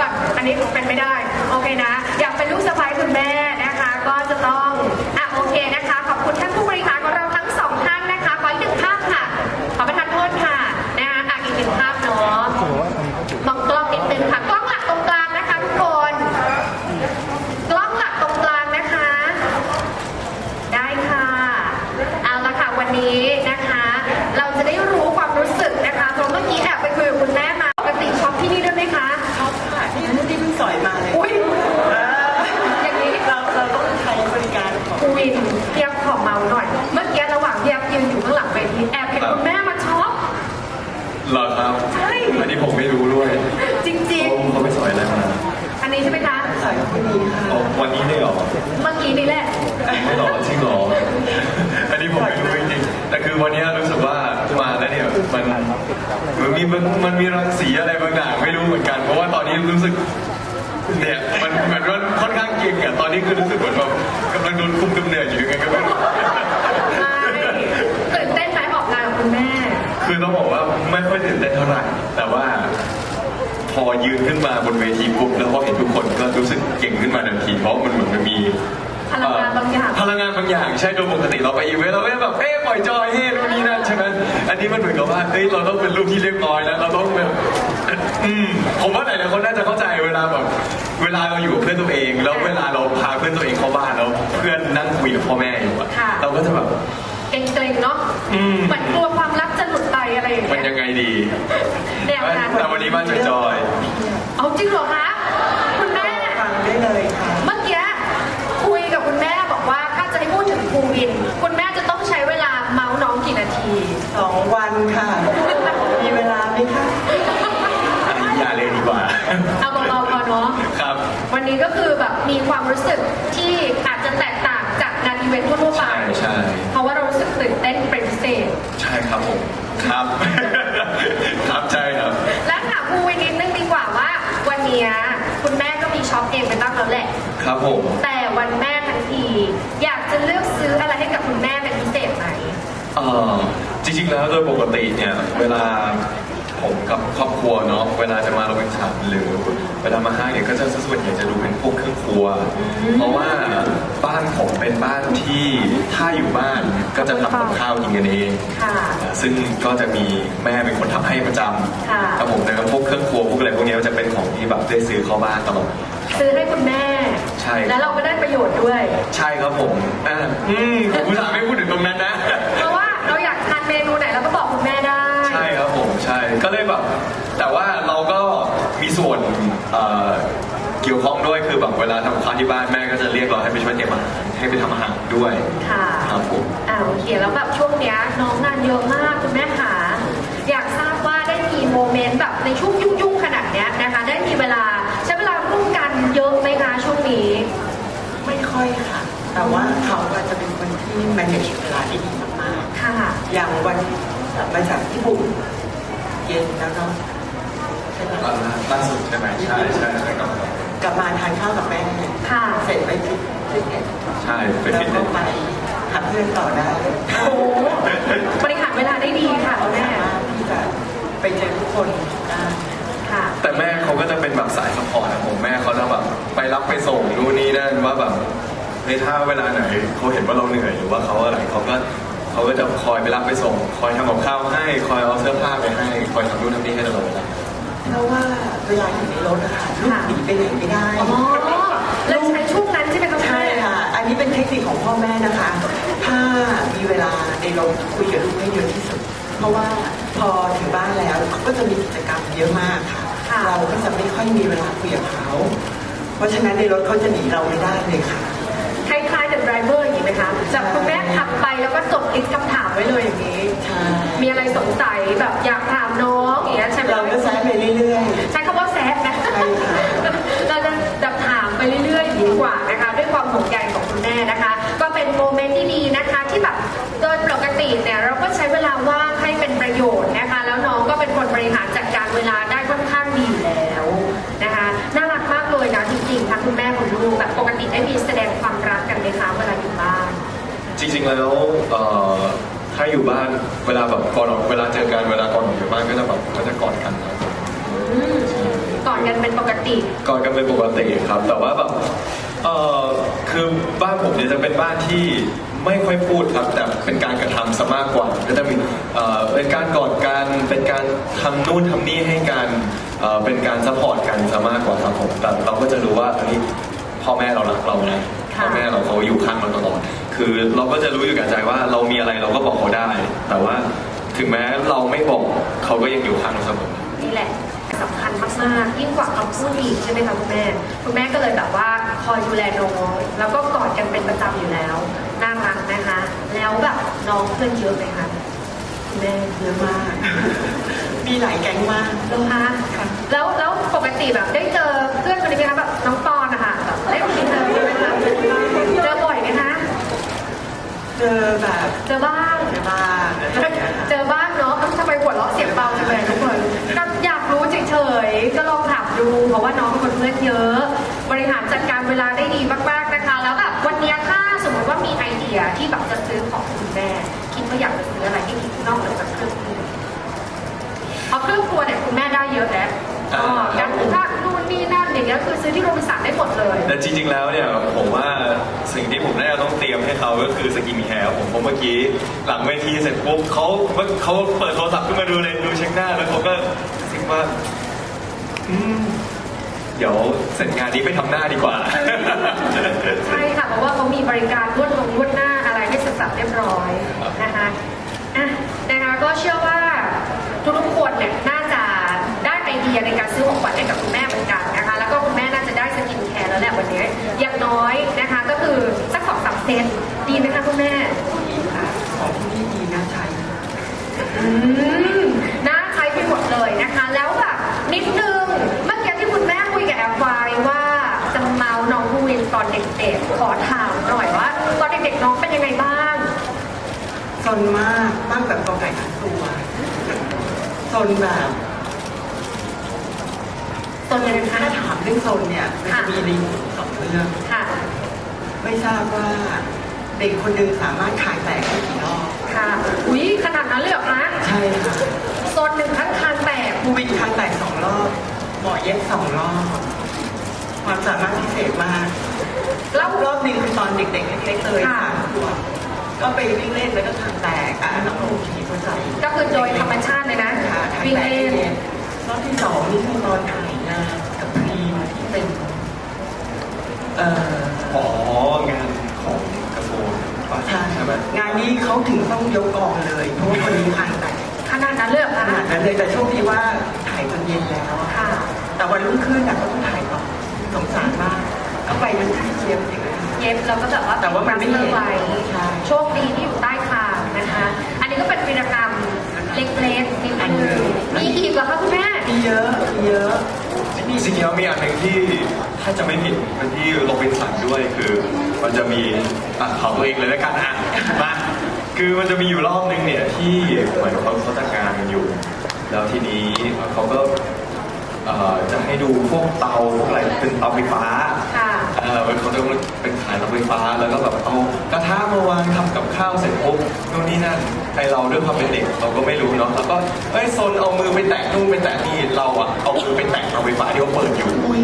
ก่อนอันนี้เป็นไม่ได้ มันมีมันมันมีรังสีอะไรบางอย่างไม่รู้เหมือนกัน เพราะว่าตอนนี้รู้สึกเนี่ยมันมันก็ค่อนข้างเก่งอะตอนนี้คือรู้สึกเหมือนแบบกำลังโดนคุมกำเนิดอยู่ยังไงก็ไม่รู้ใช่ตื่นเต้นไหมออกงานกับคุณแม่ คือต้องบอกว่าไม่ค่อยตื่นเต้นเท่าไหร่แต่ว่า พอยืนขึ้นมาบนเวทีปุ๊บแล้วพอเห็นทุกคนก็รู้สึกเก่งขึ้นมาทันทีเพราะมันเหมือนมันมี พลังงานบางอย่าง พลังงานบางอย่างใช่โดยปกติเราไปอีเวนต์เราไม่ได้แบบเอ้ปล่อยจอยเฮ้นู่นนี่นั่นใช่ไหมอันนี้มันเหมือนกับว่าเฮ้ยเราต้องเป็นลูกที่เรียบร้อยแล้วเราต้องแบบอืมผมว่าหลายๆคนน่าจะเข้าใจเวลาแบบเวลาเราอยู่กับเพื่อนตัวเอง แล้วเวลาเราพาเพื่อนตัวเองเข้าบ้านแล้วเพื่อนนั่งคุยกับพ่อแม่อยู่อะค่ะ เราก็จะแบบ เกรงๆเนาะอืม เหมือนกลัวความรักจะหลุดไปอะไรอย่างมันเงี้ยยังไงดี แนวนั้นแต่วันนี้มาจอยเอาจริงเหรอคะคุณแม่ ฟังได้เลยค่ะ เมื่อกี้คุยกับคุณแม่บอกว่าถ้าจะให้พูด ถึงภูวิน คุณแม่จะต้องใช้เวลาเมาส์น้องกี่นาที สองวันค่ะ มีเวลาไหมคะๆอันนี้อย่าเลยดีกว่า เอาเบาๆพอเนาะ ครับ วันนี้ก็คือแบบมีความรู้สึกที่อาจจะแตกต่างจากงานอีเวนต์ทั่วๆไป ใช่ใช่ เพราะว่าเรารู้สึกตื่นเต้นเป็นพิเศษ ใช่ครับผม ครับ ครับใช่ครับ และถามภูวินนิดนึงดีกว่าว่า วันเนี้ยคุณแม่ก็มีช็อปเองไปบ้างแล้วแหละ ครับผม แต่วันแม่ทั้งที กับคุณแม่เป็นพิเศษไหมเอ่อจริงๆแล้วโดยปกติเนี่ยเวลาผมกับครอบครัวเนาะเวลาจะมาโรบินสันหรือเวลามาห้างเนี่ยก็จะส่วนใหญ่จะดูเป็นพวกเครื่องครัว เพราะว่าบ้านผมเป็นบ้านที่ถ้าอยู่บ้านก็จะทำกับข้าวกินกันเองค่ะซึ่งก็จะมีแม่เป็นคนทำให้ประจค่ะำครับผมแต่ก็พวกเครื่องครัวพวกอะไรพวกนี้ก็จะเป็นของที่แบบได้ซื้อเข้าบ้านตลอดซื้อให้คุณแม่ใช่แล้วเราก็ได้ประโยชน์ด้วย ใช่ครับผมอ่าอืมผมอุตส่าห์ไม่พูดถึงตรงนั้นนะ เพราะว่าเราอยากทานเมนูไหนเราก็บอกคุณแม่ได้ ใช่ครับผมใช่ก็เลยแบบแต่ว่าเราก็มีส่วนเอ่อเกี่ยวข้องด้วยคือแบบเวลาทำกับข้าวที่บ้านแม่ก็จะเรียกเราให้ไปช่วยเตรียมอาหารให้ไปทำอาหารด้วยค่ะครับผม อ่าโอเคแล้วแบบช่วงเนี้ยน้องงานเยอะมากคุณแม่ขาอยากทราบว่าได้มีโมเมนต์แบบในช่วงยุ่งๆขนาดเนี้ยนะคะ ได้มีเวลา เยอะไหมคะช่วงนี้ ไม่ค่อยค่ะ แต่ว่าเขาก็จะเป็นคนที่ manage เวลาได้ดีมากค่ะ ๆอย่างวันกลับมาจากญี่ปุ่นเย็นแล้วเนาะใช่ไหมล่าสุดใช่ไหมใช่ใช่ใช่ครับกลับมาทานข้าวกับแม่ค่ะ เสร็จไปฟิตฟิตเนสใช่ไปแล้วฟิตเนก็สไปหาเพื่อนต่อได้โอ้โหบริหารเวลาได้ดีค่ะคุณแม่ สามารถที่จะไปเจอทุกคนได้ค่ะ แต่แม่เขาก็จะเป็นแบบสายซัพพอร์ตนะผมแม่เขาจะแบบไปรับไปส่งนู่นนี่นั่นว่าแบบในถ้าเวลาไหนเขาเห็นว่าเราเหนื่อยหรือว่าเขาอะไรเขาก็เขาก็จะคอยไปรับไปส่ง คอยทำกับข้าวให้คอยเอาเสื้อผ้าไปให้คอยทำนู่นทำนี่ให้ตลอดเวลาเพราะว่าเวลาอยู่ในรถอะค่ะลูกหนีไปไหนไม่ได้อ๋อแล้วใช้ช่วงนั้นใช่ไหมคะคุณใช่แม่ค่ะ อันนี้เป็นเทคนิคของพ่อแม่นะคะ ถ้ามีเวลาในรถคุยกับลูกให้เยอะที่สุด เพราะว่าพอถึงบ้านแล้วเขาก็จะมีกิจกรรมเยอะมากค่ะค่ะ เราก็จะไม่ค่อยมีเวลาคุยกับเขา เพราะฉะนั้นในรถเขาจะหนีเราไม่ได้เลยค่ะ คล้ายๆ The Driver อย่างนี้ไหมคะจากคุณแม่ขับไปแล้วก็จดลิสต์คำถามไว้เลยอย่างนี้ ใช่ มีอะไรสงสัยแบบ แล้วเอ่อถ้าอยู่บ้านเวลาแบบก่อนออกเวลาเจอกันเวลาก่อนออกจากบ้านก็จะแบบก็จะกอดกันครับอืมกอดกันเป็นปกติก่อนกันเป็นปกติครับ แต่ว่าแบบเออคือบ้านผมเนี่ยจะเป็นบ้านที่ไม่ค่อยพูดครับแต่เป็นการกระทำซะมากกว่าก็จะมีเอ่อเป็นการกอดกันเป็นการทำนู่นทำนี่ให้กันเอ่อเป็นการซัพพอร์ตกันซะมากกว่าครับผมแต่เราก็จะรู้ว่าเฮ้ยพ่อแม่เรารักเรานะค่ะ พ่อแม่เราเขาอยู่ข้างเราตลอด คือเราก็จะรู้อยู่กับใจว่าเรามีอะไรเราก็บอกเขาได้ แต่ว่าถึงแม้เราไม่บอกเขาก็ยังอยู่ข้างเราเสมอนี่แหละสำคัญมากๆยิ่งกว่าคำพูดอีกใช่ไหมคะคุณแม่คุณแม่ก็เลยแบบว่าคอยดูแลน้องแล้วก็กอดกันเป็นประจำอยู่แล้วน่ารักนะคะ แล้วแบบน้องเพื่อนเยอะไหมคะคุณแม่เยอะมาก มีหลายแก๊งมากเหรอคะแล้วแล้วปกติแบบได้เจอเพื่อนคนนี้ไหมคะแบบน้องปอนนะคะแบบได้ไปเจอไหมคะเจอบ่อยไหมคะ เจอแบบเจอบ้างในบ้านอะไรอย่างเงี้ยค่ะ เจอบ้างเนาะทำไมหัวเราะเสียงเบาจังเลยทุกคนก็อยากรู้เฉยๆ ก็ลองถามดู เพราะว่าน้องเป็นคนเพื่อนเยอะ บริหารจัดการเวลาได้ดีมากๆนะคะ แล้วแบบวันเนี้ยถ้าสมมติว่ามีไอเดียที่แบบจะซื้อของคุณแม่ คิดว่าอยากจะซื้ออะไรที่คิดนอกเหนือจากเครื่องครัวเพราะเครื่องครัวเนี่ยคุณแม่ได้เยอะแล้วก็อ่าการถือผ้า นู่นนี่นั่นอย่างเงี้ยคือซื้อที่โรบินสันได้หมดเลยแต่จริงๆ แล้วเนี่ยผมว่าสิ่งที่ผมน่าจะต้องเตรียมให้เขาก็คือสกินแคร์ผมเพราะเมื่อกี้หลังเวทีเสร็จปุ๊บเขาเขาเปิดโทรศัพท์ขึ้นมาดูเลยดูเช็คหน้าแล้วเขาก็คิดว่าอืมเดี๋ยวเสร็จงานนี้ไปทำหน้าดีกว่า ใช่ค่ะเพราะว่าเขามีบริการนวดลงนวดหน้าอะไรให้เสร็จสับเรียบร้อยนะคะอะนะคะก็เชื่อว่าทุกๆคนเนี่ยน่าจะได้ไอเดียในการซื้อของขวัญให้กับคุณแม่ แคร์แล้วแหละวันนี้อย่างน้อยนะคะ ก็คือสักสองสามเซตดีไหมคะคุณแม่ดีค่ะของที่นี่ดีน่าใช้อืมน่าใช้ไปหมดเลยนะคะ แล้วแบบนิดนึงเมื่อกี้ที่คุณแม่คุยกับแอฟไว้ว่าจะเมาน้องภูวินตอนเด็กๆขอถามหน่อยว่าตอนเด็กๆน้องเป็นยังไงบ้างซนมากมากแบบกอไก่ทั้งตัวซนแบบตอนยังไงคะถ้าถาม เรื่องซนเนี่ยมันจะมีลิงก์สองเรื่องค่ะ ไม่ทราบว่าเด็กคนหนึ่งสามารถขายแตกได้กี่รอบค่ะ อุ๊ย ขนาดนั้นเลยเหรอคะใช่ค่ะโซนหนึ่งข้างคางแตกภูวินคางแตกสองรอบหมอเย็บสองรอบความสามารถพิเศษมากแล้วรอบหนึ่งคือตอนเด็กๆเล็กๆเลยค่ะสามขวบก็ไปวิ่งเล่นแล้วก็คางแตกอะน้องโอเคเข้าใจก็คือโดยธรรมชาติเลยนะค่ะคางวิ่งแตกเล่นเนี่ยรอบที่สองนี่คือตอนถ่ายงานกับพรีมที่ เป็นเอ่ออ๋องานของกระทรวงป่ะใช่ใช่ไหมงานนี้เขาถึงต้องยกกองเลยเพราะว่าคนนี้คางแตกขนาดนั้นเลยเหรอขคะนาดนั้นเลยแต่โชคดีว่าถ่ายตอนเย็นแล้วอะค่ะแต่วันรุ่งขึ้นน่ะเขาต้องถ่ายต่อสงสารมากก็ไปมันที่เชียงอย่างนั้นเย็บแล้วก็แบบว่าแต่ว่ามันไม่เห็นไว้ใช่ โชคดีที่อยู่ใต้คางนะคะ อันนี้ก็เป็นวีรกรรมเล็กๆนิดนึงมีอีกเหรอคะคุณแม่ มีเยอะมีเยอะ จริงๆแล้วมีอันหนึ่งที่ถ้าจะไม่ผิดเป็นที่โรบินสันด้วยคือ มันจะมีอะเผาตัวเองเลยแล้วกันอะมาคือมันจะมีอยู่รอบนึงเนี่ยที่เหมือนเขาเขาจัดงานกันอยู่ แล้วทีนี้เขาก็เอ่อจะให้ดูพวกเตาพวกอะไรเป็นเตาไฟฟ้า เออเป็นเขาจะเป็นขายเตาไฟฟ้าแล้วก็แบบเอากระทะมาวางทำกับข้าวเสร็จปุ๊บนู่นนี่นั่นไอเราด้วยความเป็นเด็กเราก็ไม่รู้เนาะแล้วก็เอ้ยโซนเอามือไปแตะนู่นไปแตะนี่เราอะเอามือไปแตะเตาไฟฟ้าที่เขาเปิดอยู่อุ้ย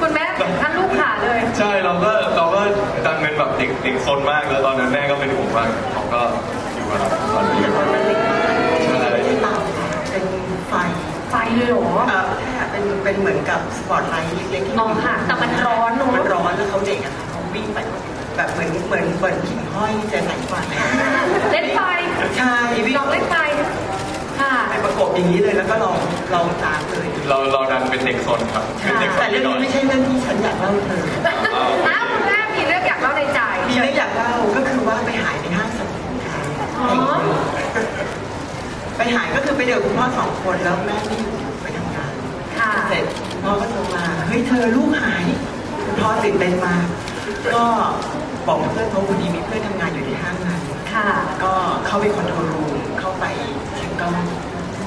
คุณแม่ถึงขั้นลูกขาเลยใช่เราก็เราก็ดันเป็นแบบเด็กเด็กซนมากแล้วตอนนั้นแม่ก็เป็นห่วงมากเขาก็อยู่กับเราตอนนี้มันเล็กมากใช่ไม่ใช่เตาเป็นไฟไฟเลยเหรอ เอ่อแค่เป็นเป็นเหมือนกับสปอตไลท์เล็กๆที่อ๋อค่ะแต่มันร้อนเนอะ มันร้อนแล้วเขาเด็กอะค่ะเขาวิ่งไปแบบเหมือนเหมือนเหมือนขิงห้อยจะใส่ไฟเล่นไฟใช่วิ่งลองเล่นไฟค่ะ ไปประกบอย่างนี้เลยแล้วก็ลองลองตามเลยเราเราดันเป็นเด็กซนครับเป็นเด็กซแต่นเรื่องหน่อนี้ยไม่ใช่เรื่องที่ฉันอยากเล่าเธออ้าวคุณแม่มีเรื่องอยากเล่าในใจ มีเรื่องอยากเล่าก็คือว่าไปหายในห้างสรรพสินค้าอ๋อ ไปหายก็คือไปเจอคุณพ่อสองคนแล้วแม่ไม่อยู่ไปทำงาน ค่ะ เสร็จ พ่อก็โทรมาเฮ้ยเธอลูกหายคุณพ่อตื่นเต้นมากก็บอกเพื่อนเขาพอดีมีเพื่อนทำงานอยู่ในห้างนั้นค่ะ ก็เข้าไปคอนโทรลรูมเข้าไปเช็คกล้อง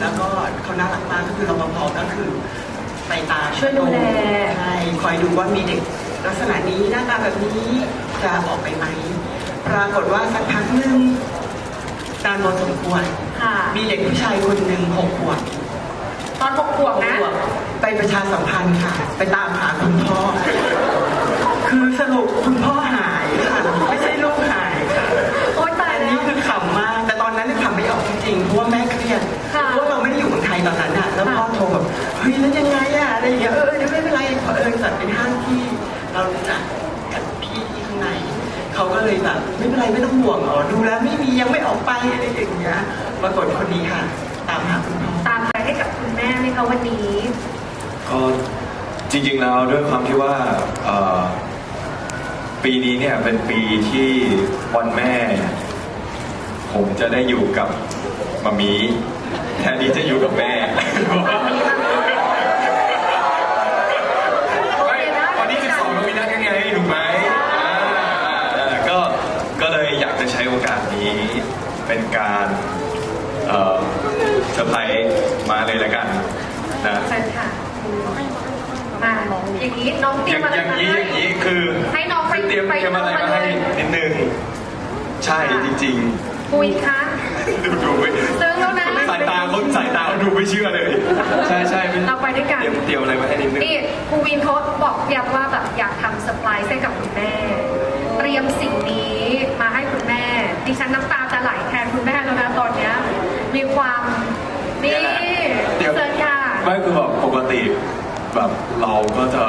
แล้วก็เขาน่ารักมากก็คือรปภก็คือไปตามช่วยดูแลใช่คอยดูว่ามีเด็ก ลักษณะนี้หน้าตาแบบนี้จะออกไปไหมปรากฏว่าสักพักหนึ่งนานพอสมควรค่ะมีเด็กผู้ชายคนหนึ่งหกขวบ ตอนหกขวบนะ ไปประชาสัมพันธ์ค่ะ ไปตามหาคุณพ่อ คือสรุปคุณพ่อหายค่ะไม่ใช่ลูกหายค่ะโอ๊ยตายอันแล้นี้ว คือขำมาก แต่ตอนนั้นขำไม่ออกจริงๆเพราะว่าแม่เครียดค่ะเพราะเราไม่ได้อยู่เมืองไทยตอนนั้นอะแล้วพ่อโทรแบบเฮ้ยแล้วยังไงอะอะไรอย่างเงี้ยเออเดี๋ยวไม่เป็นไรเผอิญจัดเป็นห้างที่ เรารู้จักกับพี่ที่ข้างในเขาก็เลยแบบไม่เป็นไรไม่ต้องห่วงอ๋อดูแล้วไม่มียังไม่ออกไปอะไรอย่างเงี้ยปรากฏคนนี้ค่ะ ตามหาคุณพ่อ ตามไปให้ กับคุณแม่ไหมคะวันนี้ ก็จริงๆแล้วด้วยความที่ว่าเอ่อปีนี้เนี่ยเป็นปีที่วันแม่ ผมจะได้อยู่กับมามีแทนที่จะอยู่กับแม่ ไม่วันที่12เรามีนัดกันไงถูกไหมอ่าอ่าก็ก็เลยอยากจะใช้โอกาสนี้เป็นการเอ่อ เซอร์ไพรส์มาเลยละกันนะเชิญค่ะมาอย่างนี้น้องเตรีอยมย่างอะไรอย่างมานี้ให้อย่างนี้คือให้น้องไปคือเตรียมไปเตรียมอะไรมาให้นิดนึงใช่จริงคุยคะๆ ดูดูไม่ซึ้งแล้วนะสายตาเขาสายตาเขาดูไม่เชื่อเลย ใช่ใช่เราไปด้วยกัน เตรียมเตรียมอะไรมาให้นิดนึง นี่ครูวินเขาบอกเพียบว่าแบบอยากทำเซอร์ไพรส์ให้กับคุณแม่ เตรียมสิ่งนี้มาให้คุณแม่ ดิฉันน้ำตาจะไหลแทนคุณแม่แล้วนะตอนเนี้ยมีความนี่ เดี๋ยว เชิญค่ะ ไม่คือแบบปกติ แบบเราก็จะ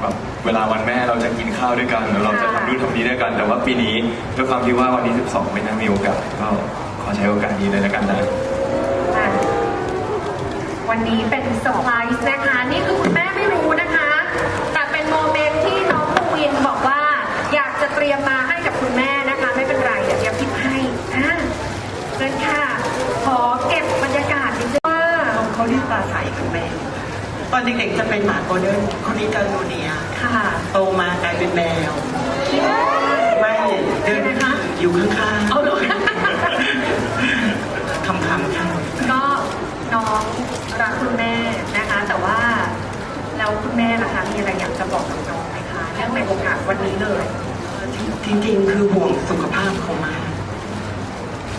แบบเวลาวันแม่เราจะกินข้าวด้วยกันหรือเราจะทำนู่นทำนี้ด้วยกัน แต่ว่าปีนี้ด้วยความที่ว่าวันที่ 12 ไม่น่ามีโอกาสก็ขอใช้โอกาสนี้เลยละกันนะอะวันนี้เป็นเซอร์ไพรส์นะคะนี่คือคุณแม่ ตอนเด็กๆจะเป็นหมาโกลเด้นคนนี้จะโนเนียค่ะโตมากลายเป็นแมว ไม่เดินอยู่ข้างๆเอาเลยคำๆค่ะก็น้องรักคุณแม่นะคะ แต่ว่าแล้วคุณแม่ล่ะคะมีอะไรอยากจะบอกกับน้องไหมคะเนื่องในโอกาสวันนี้เลยจริงๆ คือห่วงสุขภาพเขามาก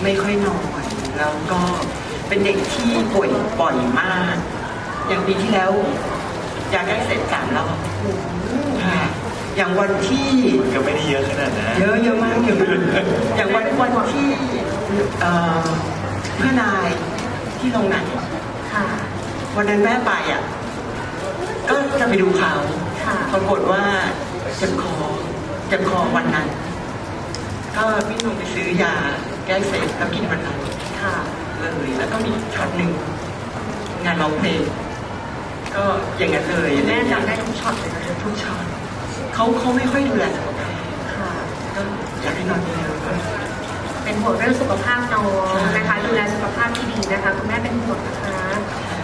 ไม่ค่อยนอนแล้วก็เป็นเด็กที่ป่วยบ่อยมาก อย่างปีที่แล้วยาใกล้เสร็จสามรอบค่ะอย่างวันที่มันก็ไม่ได้เยอะขนาดนั้นเยอะเยอะมากเยอะมากอย่างวันวันที่เอ่อเพื่อนายที่โรงหนังค่ะวันนั้นแม่ไปอะ ก็จะไปดูเขาค่ะปรากฏว่าเจ็บคอเจ็บคอวันนั้น ก็วิ่งลงไปซื้อยาแก้เสพแล้วกินวันนั้นค่ะเลยแล้วก็มีช็อตหนึ่งงานร้องเพลง ก็อย่างนั้นเลยแม่จำได้ทุกช็อตเลยนะทุกช็อตเขาเขาไม่ค่อยดูแลสุขภาพค่ะก็อยากให้นอนเยอะเป็นห่วงเรื่องสุขภาพน้องนะคะดูแลสุขภาพที่ดีนะคะ คุณแม่เป็นห่วงนะคะ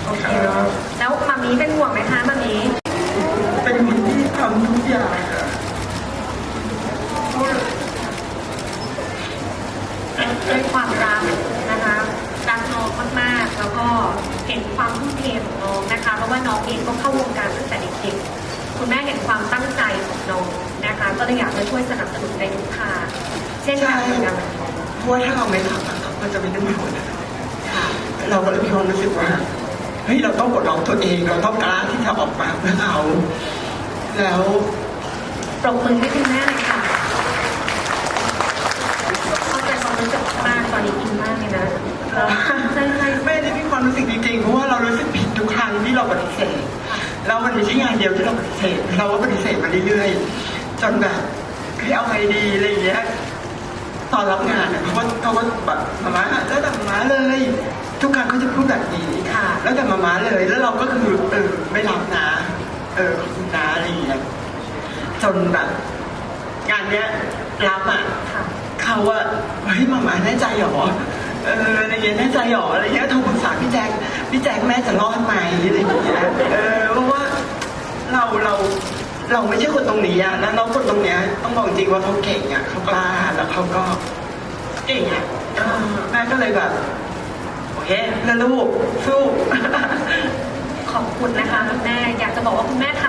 โอเคเนาะแล้วมามีเป็นห่วงไหมคะมามี ๆเป็นคนที่ทำทุกอย่างอะ ด้วยความรักนะคะรักน้องมากๆ แล้วก็เห็นความทุ่มเทของน้องนะคะ เพราะว่าน้องเองก็เข้าวงการตั้งแต่เด็กๆ คุณแม่เห็นความตั้งใจของน้องนะคะ ก็เลยอยากจะช่วยสนับสนุนในทุกทาง เช่นกันเหมือนกัน เพ ราะว่าถ้าเราไม่ทำอะเขาก็จะไม่ได้มาคนนะคะค่ะเราก็เลยมีความรู้สึกว่าเฮ้ยเราต้องกดลองตัวเองเราต้องกล้าที่จะออกมาเพื่อเขาแล้วปรบมือให้คุณแม่หน่อยค่ะเข้าใจความรู้สึกมากตอนนี้อินมากเลยนะใช่ใช่แม่ได้มีความรู้สึกจริงๆเพราะว่าเรารู้สึกผิดทุกครั้งที่เราปฏิเสธแล้วมันไม่ใช่งานเดียวที่เราปฏิเสธเราก็ปฏิเสธมาเรื่อยๆจนแบบเฮ้ยเอาไงดีอะไรอย่างเงี้ยต อนรับงานอะเขาก็เขาก็แบบมาม้าแล้วแต่มาม้าเลย ทุกครั้งเขาจะพูดแบบนี้ค่ะ แล้วแต่มาม้าเลย แล้วเราก็คือเออไม่รับนะ เออขอบคุณนะอะไรอย่างเงี้ยจนแบบงานเนี้ยรับอะค่ะเขาอะเฮ้ยมามาแน่ใจหรอเอออะไรเงี้ยแน่ใจหรออะไรเงี้ยโทรปรึกษาพี่แจ็คพี่แจ็คแม่จะรอดไหมอะไรอย่างเงี้ยเออเพราะว่าเราเรา เราไม่ใช่คนตรงนี้อะแล้วน้องคนตรงเนี้ยต้องบอกจริงว่าเขาเก่งอะเขากล้าแล้วเขาก็เก่งอะเออแม่ก็เลยแบบโอเคแล้วลูกสู้ ขอบคุณนะคะคุณแม่อยากจะบอกว่าคุณแม่ทำ